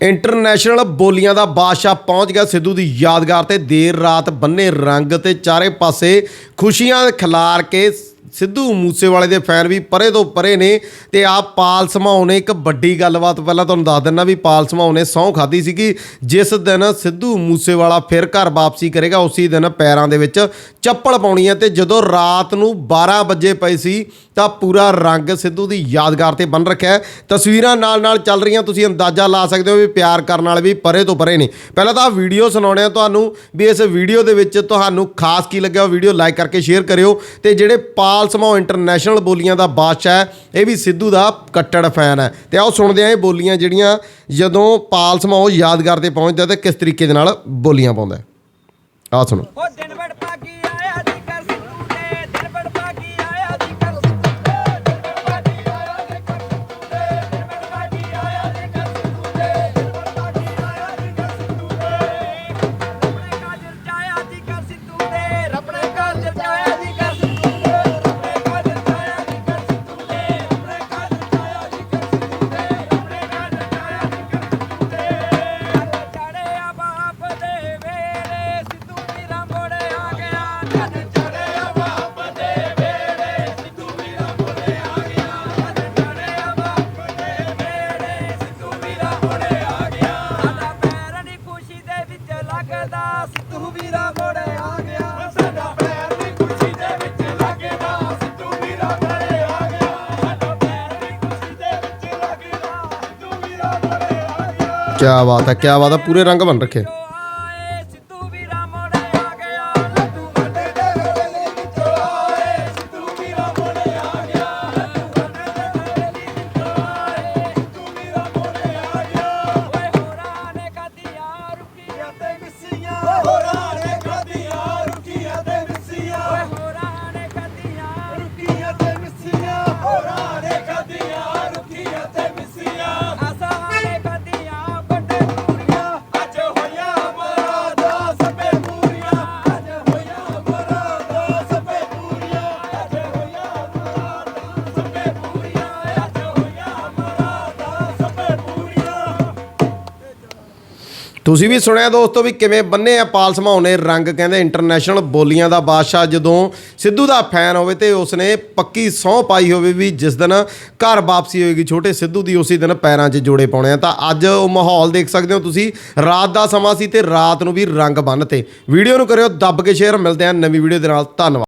International ਬੋਲੀਆਂ ਦਾ ਬਾਦਸ਼ਾਹ ਪਹੁੰਚ ਗਿਆ ਸਿੱਧੂ ਦੀ ਯਾਦਗਾਰ ਤੇ ਦੇਰ ਰਾਤ ਬੰਨੇ ਰੰਗ ਤੇ ਚਾਰੇ ਪਾਸੇ ਖੁਸ਼ੀਆਂ ਖਿਲਾਰ ਕੇ ਸਿੱਧੂ ਮੂਸੇਵਾਲੇ ਦੇ ਫੈਨ ਵੀ ਪਰੇ ਤੋਂ ਪਰੇ ਨੇ ਤੇ ਆ ਪਾਲ ਸਮਾਉ ਨੇ ਇੱਕ ਵੱਡੀ ਗੱਲਬਾਤ ਪਹਿਲਾਂ ਤੁਹਾਨੂੰ ਦੱਸ ਦਿੰਨਾ ਵੀ ਪਾਲ ਸਮਾਉ ਨੇ ਸਹੁੰ ਖਾਦੀ ਸੀਗੀ, ਜਿਸ ਦਿਨ ਸਿੱਧੂ ਮੂਸੇਵਾਲਾ ਫਿਰ ਘਰ ਵਾਪਸੀ ਕਰੇਗਾ, ਉਸੇ ਦਿਨ ਪੈਰਾਂ ਦੇ ਵਿੱਚ ਚੱਪਲ ਪਾਉਣੀ ਹੈ ਤੇ ਜਦੋਂ ਰਾਤ ਨੂੰ 12 ਵਜੇ ਪਈ ਸੀ ਤਾਂ ਪੂਰਾ ਰੰਗ ਸਿੱਧੂ ਦੀ ਯਾਦਗਾਰ ਤੇ ਬਣ ਰੱਖਿਆ ਤਸਵੀਰਾਂ ਨਾਲ ਨਾਲ ਚੱਲ ਰਹੀਆਂ, ਤੁਸੀਂ ਅੰਦਾਜ਼ਾ ਲਾ ਸਕਦੇ ਹੋ ਵੀ ਪਿਆਰ ਕਰਨ ਵਾਲੇ ਵੀ ਪਰੇ ਤੋਂ ਪਰੇ ਨੇ। ਪਹਿਲਾਂ ਤਾਂ ਵੀਡੀਓ ਸੁਣਾਉਣੇ ਆ ਤੁਹਾਨੂੰ ਵੀ ਇਸ ਵੀਡੀਓ ਦੇ ਵਿੱਚ ਤੁਹਾਨੂੰ ਖਾਸ ਕੀ ਲੱਗਿਆ, ਉਹ ਵੀਡੀਓ ਲਾਈਕ ਕਰਕੇ ਸ਼ੇਅਰ ਕਰਿਓ ਤੇ ਜਿਹੜੇ ਪਾਲ ਸਮਾਓ ਇੰਟਰਨੈਸ਼ਨਲ ਬੋਲੀਆਂ ਦਾ ਬਾਦਸ਼ਾਹ ਹੈ। ਇਹ ਵੀ ਸਿੱਧੂ ਦਾ ਕੱਟੜ ਫੈਨ ਹੈ। ਤੇ ਆਓ ਸੁਣਦੇ ਹਾਂ ਇਹ ਬੋਲੀਆਂ ਜਿਹੜੀਆਂ ਜਦੋਂ ਪਾਲ ਸਮਾਓ ਯਾਦਗਾਰ ਤੇ ਪਹੁੰਚਦਾ ਤੇ ਕਿਸ ਤਰੀਕੇ ਦੇ ਨਾਲ ਬੋਲੀਆਂ ਪਾਉਂਦਾ ਆਹ ਸੁਣੋ। ਕਿਆ ਬਾਤ ਹੈ ਕਿਆ ਬਾਤ ਹੈ ਪੂਰੇ ਰੰਗ ਬਣ ਰੱਖੇ ਤੁਸੀਂ ਵੀ ਸੁਣਿਆ ਦੋਸਤੋ ਵੀ ਕਿਵੇਂ ਬੰਨੇ ਆ ਪਾਲ ਸਮਾਉਨੇ ਰੰਗ, ਕਹਿੰਦੇ ਇੰਟਰਨੈਸ਼ਨਲ ਬੋਲੀਆਂ ਦਾ ਬਾਦਸ਼ਾਹ ਜਦੋਂ ਸਿੱਧੂ ਦਾ ਫੈਨ ਹੋਵੇ ਤੇ ਉਸਨੇ ਪੱਕੀ ਸਹੁੰ ਪਾਈ ਹੋਵੇ ਵੀ ਜਿਸ ਦਿਨ ਘਰ ਵਾਪਸੀ ਹੋਏਗੀ, ਛੋਟੇ ਸਿੱਧੂ ਦੀ ਉਸੇ ਦਿਨ ਪੈਰਾਂ 'ਚ ਜੋੜੇ ਪਾਉਣੇ ਆ। ਤਾਂ ਅੱਜ ਉਹ ਮਾਹੌਲ ਦੇਖ ਸਕਦੇ ਹੋ ਤੁਸੀਂ, ਰਾਤ ਦਾ ਸਮਾਂ ਸੀ ਤੇ ਰਾਤ ਨੂੰ ਵੀ ਰੰਗ ਬੰਨ ਵੀਡੀਓ ਨੂੰ ਕਰਿਓ, ਦੱਬ ਕੇ ਸ਼ੇਅਰ ਮਿਲਦੇ ਆ ਨਵੀਂ ਵੀਡੀਓ ਦੇ ਨਾਲ, ਧੰਨਵਾਦ।